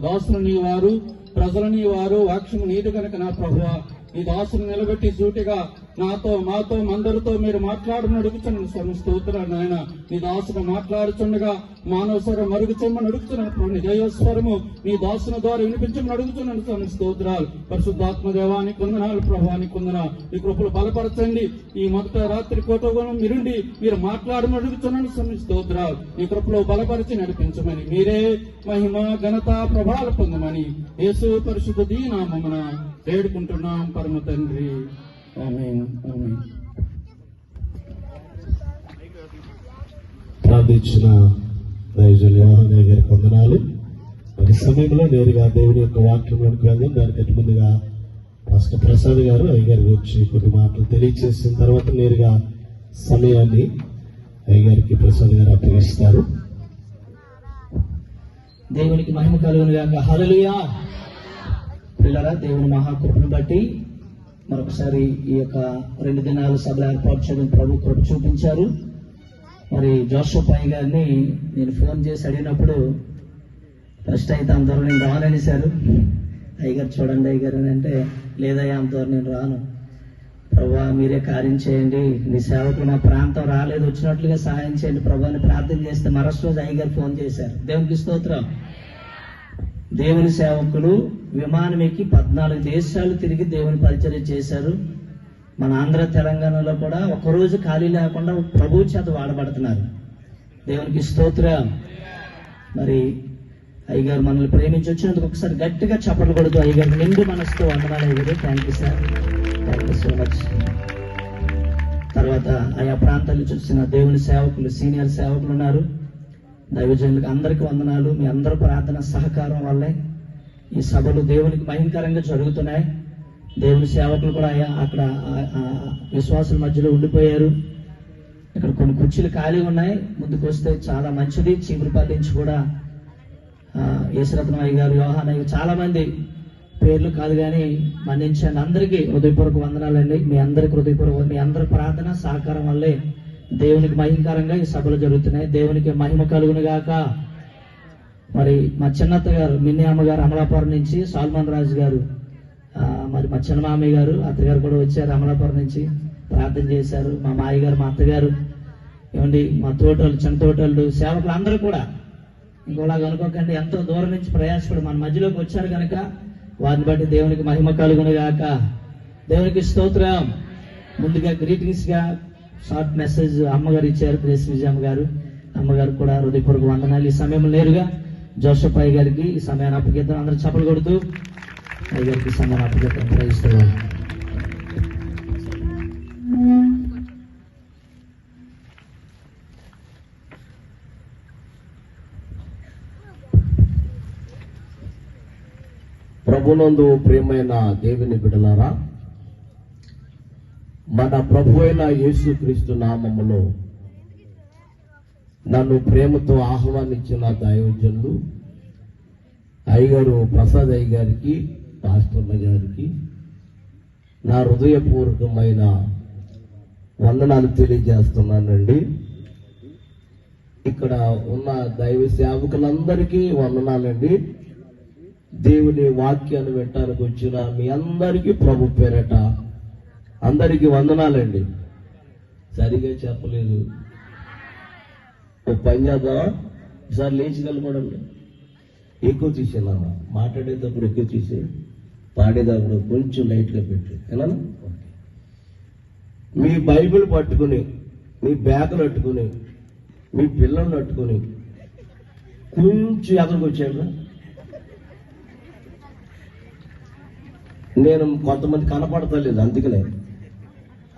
దాసుని నీ వారు ప్రజలని వారు వాక్యము నీటి కనుక నా ప్రభువ. ఈ దాసును నిలబెట్టి సూటిగా నాతో మాతో అందరితో మీరు మాట్లాడమని అడుగుతున్నాను స్వామి స్తోత్రాలు నాయన నీ దాసును మాట్లాడుచుండగా మానవ స్వరం మరుగుచమ్మని అడుగుతున్నాను నీ దైవస్వరము నీ దాసుని ద్వారా వినిపించమని అడుగుతున్నాను స్వామి స్తోత్రాలు. పరిశుద్ధాత్మ దేవానికి కొందనాలు ప్రభానికి కొందన ఈ కృపలు బలపరచండి. ఈ మొదట రాత్రి కోటగుణం మీరుండి మీరు మాట్లాడమని అడుగుతున్నాను స్వామి స్తోత్రాలు. ఈ కృపలో బలపరిచి నడిపించమని. మీరే మహిమ ఘనత ప్రభావాలు పొందమని. యేసు పరిశుద్ధ దీనామమున వేడుకుంటున్నాం పరమ తండ్రి. ప్రార్థించిన దైవజన్ యోహాన్ గారి వందనాలు మరి సమయంలో నేరుగా దేవుని యొక్క వాక్యంలోకి వెళ్దాం దానికంటే ముందుగా పాస్టర్ ప్రసాద్ గారు అయ్యగారి గురించి కొన్ని మాటలు తెలియజేసిన తర్వాత నేరుగా సమయాన్ని అయ్యగారికి ప్రసాద్ గారు అప్పగిస్తారు. దేవునికి మహిమ కలుగును హలలుయా పిల్లరా దేవుని మహాకృపను బట్టి మరొకసారి ఈ యొక్క రెండు దినాలు సభలు ఏర్పాటు చేయడం ప్రభు కృప చూపించారు. మరి జోషో పై గారిని నేను ఫోన్ చేసి అడిగినప్పుడు ఫస్ట్ అయితే అంతవరకు నేను నేను రాననేశారు. అయ్యగారు చూడండి అయ్యగారు అని అంటే లేదయ్యా అంతవరకు నేను రాను. ప్రభా మీరే కార్యం చేయండి. మీ సేవకు నా ప్రాంతం రాలేదు. వచ్చినట్లుగా సహాయం చేయండి. ప్రభాని ప్రార్థన చేస్తే మరొక రోజు అయ్యగారు ఫోన్ చేశారు. దేవునికి స్తోత్రం. దేవుని సేవకులు విమానం ఎక్కి పద్నాలుగు దేశాలు తిరిగి దేవుని పరిచయం చేశారు. మన ఆంధ్ర తెలంగాణలో కూడా ఒకరోజు ఖాళీ లేకుండా ప్రభు చేత వాడబడుతున్నారు. దేవునికి స్తోత్ర. మరి అయ్యగారు మనల్ని ప్రేమించి వచ్చినందుకు ఒకసారి గట్టిగా చప్పట్లు కొడుతూ అయ్యగారు నిండు మనసుతో వందనాలు అయ్యగారు. Thank you sir thank you so much తర్వాత ఆయా ప్రాంతాల నుంచి వచ్చిన దేవుని సేవకులు సీనియర్ సేవకులు ఉన్నారు. దైవజనులకు అందరికీ వందనాలు. మీ అందరి ప్రార్థన సహకారం వల్లే ఈ సభలు దేవునికి భయంకరంగా జరుగుతున్నాయి. దేవుని సేవకులు కూడా అక్కడ విశ్వాసుల మధ్యలో ఉండిపోయారు. ఇక్కడ కొన్ని కుర్చీలు ఖాళీ ఉన్నాయి. ముందుకు వస్తే చాలా మంచిది. చీపురుపల్లి నుంచి కూడా ఆ, గారు వ్యవహానయ్య చాలా మంది పేర్లు కాదు కానీ మన్నించండి. అందరికీ హృదయపూర్వక వందనాలండి. మీ అందరికి హృదయపూర్వక మీ అందరి ప్రార్థన సహకారం వల్లే దేవునికి మహిమకరంగా ఈ సభలు జరుగుతున్నాయి. దేవునికి మహిమ కలుగును గాక. మరి మా చిన్నత్త గారు మిన్ని అమ్మగారు అమలాపురం నుంచి సాల్మన్ రాజు గారు మరి మా చిన్నమామయ్య గారు అత్తగారు కూడా వచ్చారు అమలాపురం నుంచి ప్రార్థన చేశారు. మా మాయ గారు మా అత్తగారు ఏమండి మా తోటలు చిన్న తోటలు సేవకులు అందరూ కూడా ఇంకోలాగా అనుకోకండి ఎంతో దూరం నుంచి ప్రయాసపడి మన మధ్యలోకి వచ్చారు కనుక వారిని బట్టి దేవునికి మహిమ కలుగును గాక. దేవునికి స్తోత్రం. ముందుగా గ్రీటింగ్స్గా షార్ట్ మెసేజ్ అమ్మగారు ఇచ్చారు ప్రేస్ విజయమ్మ గారు. అమ్మగారు కూడా హృదయపూర్వక వందనాలు. ఈ సమయంలో నేరుగా జోషప్ అయ్య గారికి ఈ సమయాన్ని అప్పగిద్దాం. అందరూ చప్పలు కొడుతూ అయ్య గారికి సమయాన్ని అప్పగిద్దాం. ప్రయత్నిస్తున్నాను ప్రభునందు ప్రియమైన దేవుని బిడలారా మన ప్రభు అయిన యేసుక్రీస్తు నామములో నన్ను ప్రేమతో ఆహ్వానించిన దైవజనులు అయ్యగారు ప్రసాద్ అయ్య గారికి పాస్టర్ల గారికి నా హృదయపూర్వకమైన వందనాలు తెలియజేస్తున్నానండి. ఇక్కడ ఉన్న దైవ సేవకులందరికీ వందనాలండి. దేవుని వాక్యాన్ని వినటానికి వచ్చిన మీ అందరికీ ప్రభు పేరట అందరికీ వందనాలండి. సరిగా చెప్పలేదు. పని చేద్దామా? ఒకసారి లేచి కలపడండి ఎక్కువ తీసేనా మాట్లాడేటప్పుడు ఎక్కువ తీసే పాడేటప్పుడు కొంచెం లైట్గా పెట్టు. ఎలా? మీ బైబిల్ పట్టుకుని మీ బ్యాగులు అట్టుకుని మీ పిల్లల్ని అట్టుకుని కొంచెం ఎక్కడికి వచ్చాడు నేను కొంతమంది కనపడతలేదు అందుకనే.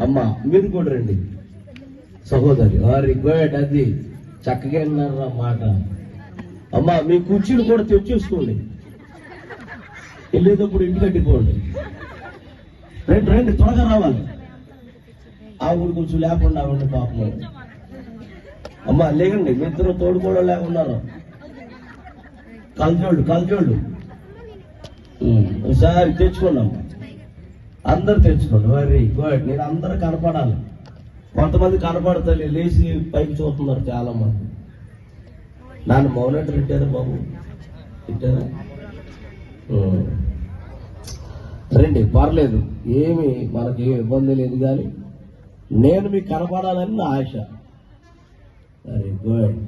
అమ్మా మీరు కూడా రండి. సహోదరి వారి గుడ్ అది. చక్కగా విన్నారు మాట. అమ్మా మీ కుర్చీలు కూడా తెచ్చేసుకోండి. వెళ్ళేటప్పుడు ఇంటికి కట్టిపోండి రండి రండి త్వరగా రావాలి. ఆ కొంచెం లేకుండా ఆవిడ పాపం. అమ్మా లేకండి మీ ఇద్దరు తోడు కూడా లేకున్నారు. కలచోళ్ళు కలచోళ్ళు ఉమ్, ఒకసారి తెచ్చుకున్నాం అందరు తెచ్చుకోండి వెరీ గుడ్ నేను అందరూ కనపడాలి. కొంతమంది కనపడతారు లేచి పైకి చూస్తున్నారు చాలా మంది నన్ను మౌనటర్ తిట్టారు బాబు. తిట్టారా రండి పర్లేదు. ఏమి మనకి ఏమి ఇబ్బంది లేదు కానీ నేను మీకు కనపడాలని నా ఆశ. Very good